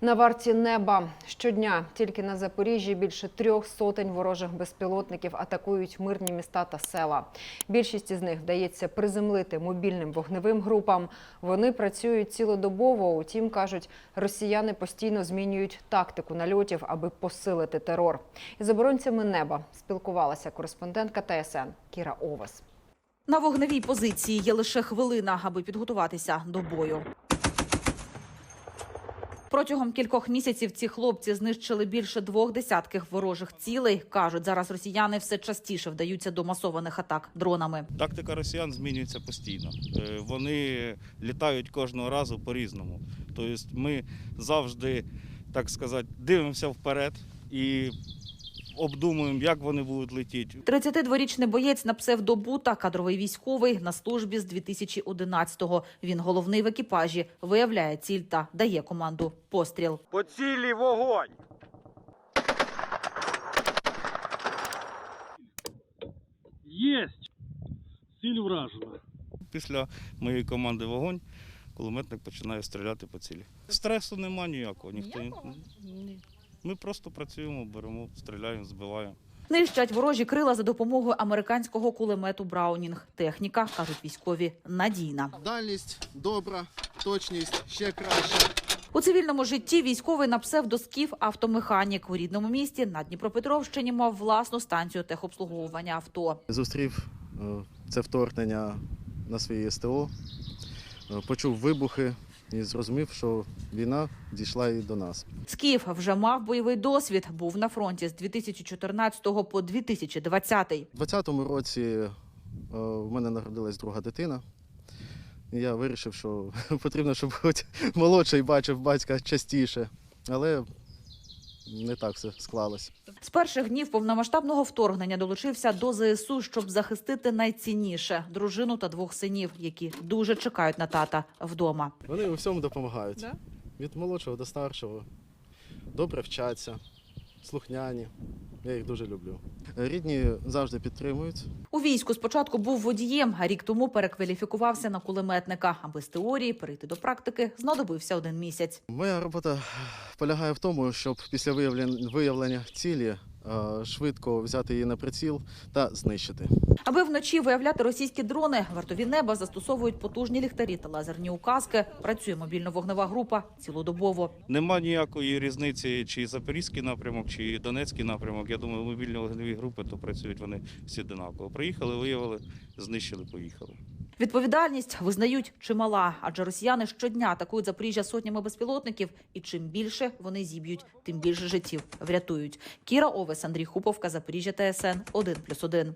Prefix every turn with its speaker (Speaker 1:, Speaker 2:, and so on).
Speaker 1: На варті неба щодня тільки на Запоріжжі більше трьох сотень ворожих безпілотників атакують мирні міста та села. Більшість із них вдається приземлити мобільним вогневим групам. Вони працюють цілодобово. Утім, кажуть, росіяни постійно змінюють тактику нальотів, аби посилити терор. Із оборонцями неба спілкувалася кореспондентка ТСН Кіра Овес.
Speaker 2: На вогневій позиції є лише хвилина, аби підготуватися до бою. Протягом кількох місяців ці хлопці знищили більше двох десятків ворожих цілей. кажуть, зараз росіяни все частіше вдаються до масованих атак дронами.
Speaker 3: Тактика росіян змінюється постійно. Е, Вони літають кожного разу по-різному. Тобто ми завжди, так сказати, дивимося вперед і обдумуємо, як вони будуть летіти.
Speaker 2: 32-річний боєць на псевдобута, кадровий військовий на службі з 2011-го. Він головний в екіпажі, виявляє ціль та дає команду постріл.
Speaker 4: По цілі вогонь!
Speaker 5: Єсть! Ціль вражена.
Speaker 3: Після моєї команди вогонь кулеметник починає стріляти по цілі. Стресу нема ніякого. Ніхто Ні. Ми просто працюємо, беремо, стріляємо, збиваємо.
Speaker 2: Нищать ворожі крила за допомогою американського кулемету Браунінг. Техніка, кажуть військові, надійна.
Speaker 6: Дальність добра, точність ще краще.
Speaker 2: У цивільному житті військовий на псевдоскіф автомеханік у рідному місті на Дніпропетровщині мав власну станцію техобслуговування авто.
Speaker 6: Зустрів е, це вторгнення на своїй СТО, е, почув вибухи і зрозумів, що війна дійшла і до нас.
Speaker 2: Скіф вже мав бойовий досвід, був на фронті з 2014 по 2020.
Speaker 6: У 20-му році е, в мене народилась друга дитина. Я вирішив, що потрібно, щоб хоч молодший бачив батька частіше. Але не так все склалось.
Speaker 2: З перших днів повномасштабного вторгнення долучився до ЗСУ, щоб захистити найцінніше дружину та двох синів, які дуже чекають на тата вдома.
Speaker 6: Вони у всьому допомагають. Від молодшого до старшого. Добре вчаться, слухняні. Я їх дуже люблю. Рідні завжди підтримують.
Speaker 2: У війську спочатку був водієм, а рік тому перекваліфікувався на кулеметника. Аби з теорії перейти до практики, знадобився один місяць.
Speaker 6: Моя робота полягає в тому, щоб після виявлення, виявлення цілі швидко взяти її на приціл та знищити.
Speaker 2: Аби вночі виявляти російські дрони, вартові неба застосовують потужні ліхтарі та лазерні указки. Працює мобільно-вогнева група цілодобово.
Speaker 3: Нема ніякої різниці, чи Запорізький напрямок, чи Донецький напрямок. Я думаю, мобільні вогневі групи то працюють вони всі одинаково. Приїхали, виявили, знищили, поїхали.
Speaker 2: Відповідальність визнають чимала, адже росіяни щодня атакують Запоріжжя сотнями безпілотників, і чим більше вони зіб'ють, тим більше життів врятують. Кіра Овес, Андрій Хуповка, Запоріжжя ТСН 1+,1.